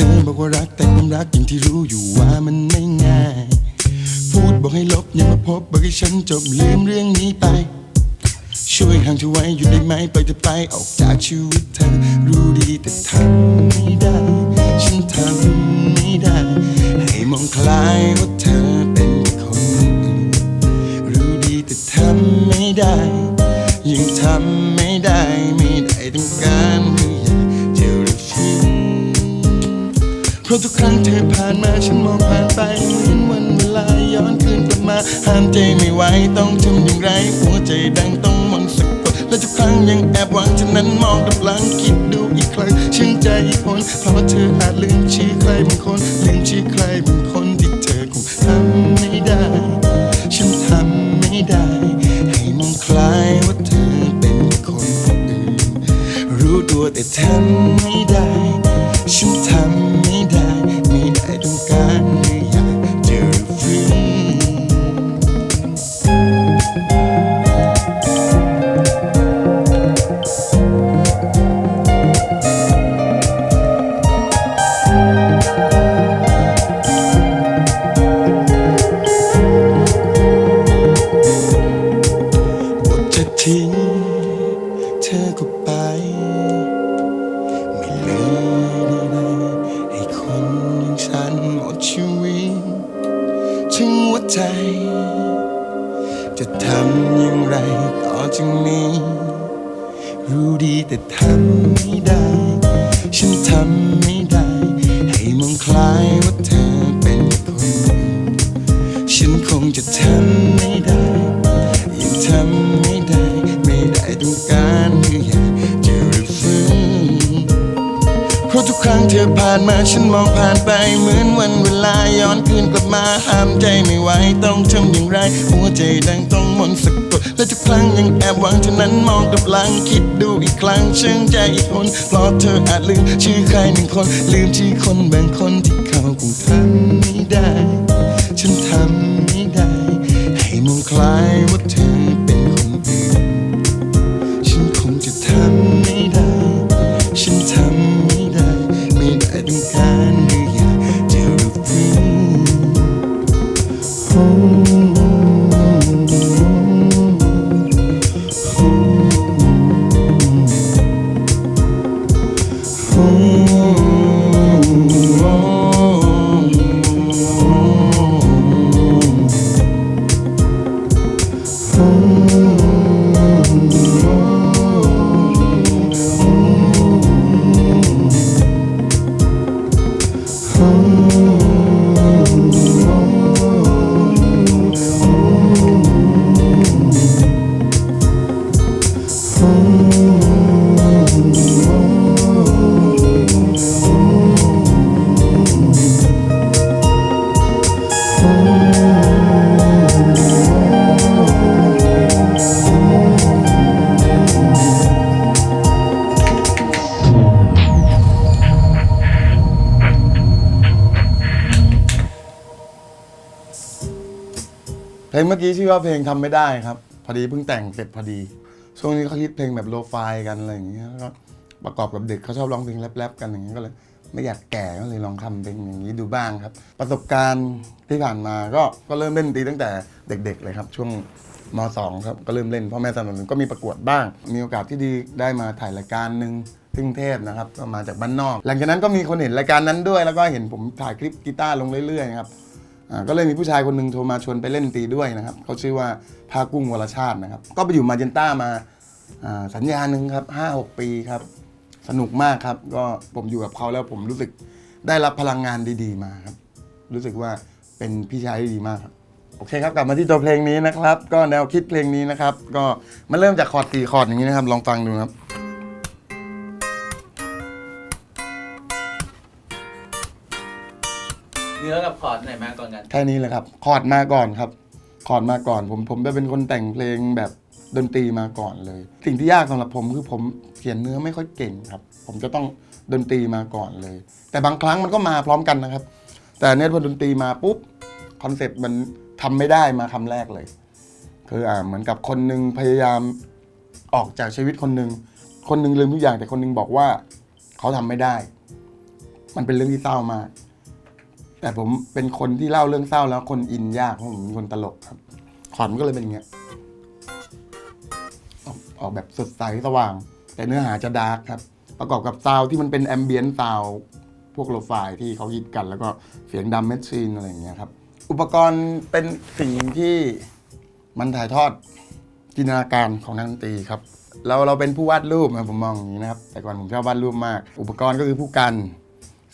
ธอบอกว่ารักแต่ความรักอย่างที่รู้อยู่ว่ามันไม่ง่าย พูดบอกให้ลบยังมาพบบอกให้ฉันจบลืมเรื่องนี้ไป ช่วยห่างเธอไว้อยู่ได้ไหมไปเธอไปออกจากชีวิตเธอรู้ดีแต่ทำไม่ได้ ราะทุกครั้งเธอผ่านมาฉันมองผ่านไปเหมือนวันเวลาย้อนคืนกลับมาห้ามใจไม่ไหวต้องทำอย่างไรหัวใจดังต้องมนต์สะกดและทุกครั้งยังแอบหวังฉะนั้นมองกลับหลังคิดดูอีกครั้งชื่นใจอีกคนเพราะว่าเธออาจลืมชื่อใครบางคนลืมชื่อใครบางคนที่เธอคงทำไม่ได้ ฉันทำไม่ได้ ให้มองคล้ายว่าเธอเป็นคนอื่น รู้ตัวแต่ทำไม่ได้ ไม่ไแต่ทำไม่ได้ ฉันทำไม่ได้ ให้มองคล้ายว่าเธอเป็นคนอื่นฉันคงจะทำไม่ได้ ราะทุกครั้งเธอผ่านมาฉันมองผ่านไปเหมือนวันเวลาย้อนคืนกลับมาห้ามใจไม่ไหวต้องทำอย่างไร หัวใจดังต้องมนสะกดและทุกครั้งยังแอบหวังเท่านั้นมองกลับหลังคิดดูอีกครั้งเชื่นใจอีกคนเพราะเธออาจลืมชื่อใครหนึ่งคน ลืมชื่อคนบางคนที่เขาคงทำไม่ได้ ฉันทำไม่ได้ ให้มองคล้ายว่าเธอ งเมื่อกี้ชื่อว่าเพลงทำไม่ได้ครับ พอดีเพิ่งแต่งเสร็จพอดี ช่วงนี้เขาฮิตเพลงแบบโลฟายกันอะไรอย่างเงี้ยแล้วก็ประกอบกับเด็กเขาชอบร้องเพลงแรปๆกันอย่างเงี้ยก็เลย ไม่อยากแก่ก็เลยลองทำเพลงอย่างนี้ดูบ้างครับ ประสบการณ์ที่ผ่านมาก็ก็เริ่มเล่นดนตรีตั้งแต่เด็ก ๆ เลยครับ ช่วงมสองครับก็เริ่มเล่นพ่อแม่สนับสนุนก็มีประกวดบ้าง มีโอกาสที่ดีได้มาถ่ายรายการหนึ่งที่งเทพนะครับก็มาจากบ้านนอก หลังจากนั้นก็มีคนเห็นรายการนั้นด้วย แล้วก็เห็นผมถ่ายคลิปกีตาร์ลงเรื่อยๆครับ ก็เลยมีผู้ชายคนหนึ่งโทรมาชวนไปเล่นตีด้วยนะครับเขาชื่อว่าภากุ้งวรชาตินะครับ ก็ไปอยู่มาเจนต้ามาสัญญาหนึ่งครับห้าหกปีครับ สนุกมากครับ ก็ผมอยู่กับเขาแล้วผมรู้สึกได้รับพลังงานดีๆมาครับ รู้สึกว่าเป็นพี่ชายที่ดีมากครับโอเคครับกลับมาที่ตัวเพลงนี้นะครับ ก็แนวคิดเพลงนี้นะครับ ก็มันเริ่มจากคอร์ดสี่คอร์ดอย่างนี้นะครับ ลองฟังดูครับ นื้อกับคอร์ดไหนมาก่อนกัน แค่นี้เลยครับ คอร์ดมาก่อนครับ คอร์ดมาก่อน ผมผมจะเป็นคนแต่งเพลงแบบดนตรีมาก่อนเลย สิ่งที่ยากสำหรับผมคือผมเขียนเนื้อไม่ค่อยเก่งครับ ผมจะต้องดนตรีมาก่อนเลย แต่บางครั้งมันก็มาพร้อมกันนะครับ แต่เนี่ยพอดนตรีมาปุ๊บคอนเซ็ปต์มันทำไม่ได้มาคำแรกเลย คืออ่าเหมือนกับคนหนึ่งพยายามออกจากชีวิตคนหนึ่งคนหนึ่งลืมทุกอย่างแต่คนหนึ่งบอกว่าเขาทำไม่ได้ มันเป็นเรื่องที่เศร้ามาก แต่ผมเป็นคนที่เล่าเรื่องเศร้าแล้วคนอินยากเพราะผมเป็นคนตลกครับ ขวัญก็เลยเป็นอย่างเงี้ยออกออกแบบสดใสสว่าง แต่เนื้อหาจะดาร์กครับ ประกอบกับซาวด์ที่มันเป็นแอมเบียนซาวด์พวกโลฟายที่เขาฮิตกัน แล้วก็เสียงดัมเมชชีนอะไรอย่างเงี้ยครับ อุปกรณ์เป็นสิ่งที่มันถ่ายทอดจินตนาการของนักดนตรีครับ เราเราเป็นผู้วาดรูปนะผมมองอย่างนี้นะครับ แต่ก่อนผมชอบวาดรูปมาก อุปกรณ์ก็คือผู้กัน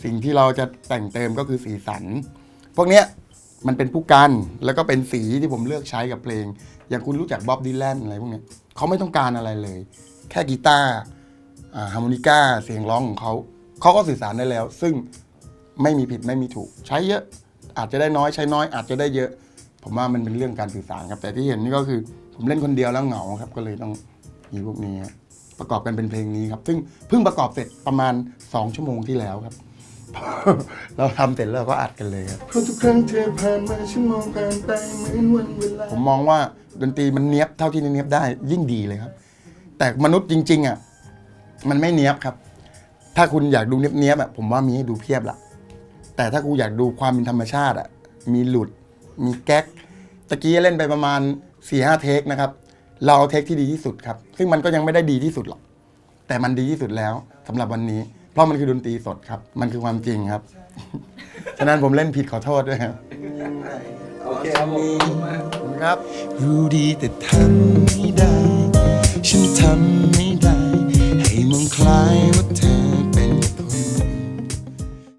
สิ่งที่เราจะแต่งเติมก็คือสีสัน พวกเนี้ยมันเป็นผู้กันแล้วก็เป็นสีที่ผมเลือกใช้กับเพลง อย่างคุณรู้จักบ๊อบดีแลนอะไรพวกเนี้ยเขาไม่ต้องการอะไรเลย แค่กีตาร์ฮาร์โมนิก้าเสียงร้องของเขาเขาก็สื่อสารได้แล้ว ซึ่งไม่มีผิดไม่มีถูก ใช้เยอะอาจจะได้น้อยใช้น้อย อาจจะได้เยอะ ผมว่ามันเป็นเรื่องการสื่อสารครับแต่ที่เห็นนี่ก็คือผมเล่นคนเดียวแล้วเหงาครับ ก็เลยต้องมีพวกนี้ประกอบกันเป็นเพลงนี้ครับ ซึ่งเพิ่งประกอบเสร็จประมาณ 2 ชั่วโมงที่แล้วครับ เราทำเสร็จแล้วเราก็อัดกันเลยครับเพราะทุกครั้งเธอผ่านมาฉันมองผ่านไปเหมือนวันเวลา ผมมองว่าดนตรีมันเนี้ยบเท่าที่เนี้ยบได้ยิ่งดีเลยครับ แต่มนุษย์จริงๆอะมันไม่เนี้ยบครับ ถ้าคุณอยากดูเนี้ยบเนี้ยบๆอะผมว่ามีให้ดูเพียบละแต่ถ้าคุณอยากดูความเป็นธรรมชาติอะมีหลุด มีแก๊กตะกี้เล่นไปประมาณ4ี่ห้าเทคนะครับ เราเอาเทคที่ดีที่สุดครับ ซึ่งมันก็ยังไม่ได้ดีที่สุดหรอก แต่มันดีที่สุดแล้วสำหรับวันนี้ เพราะมันคือดนตรีสดครับ มันคือความจริงครับ ฉะนั้นผมเล่นผิดขอโทษด้วยครับ โอเคครับผมขอบคุณมากขอบคุณครับรู้ดีแต่ทำไม่ได้ ฉันทำไม่ได้ ให้มองคล้ายว่าเธอ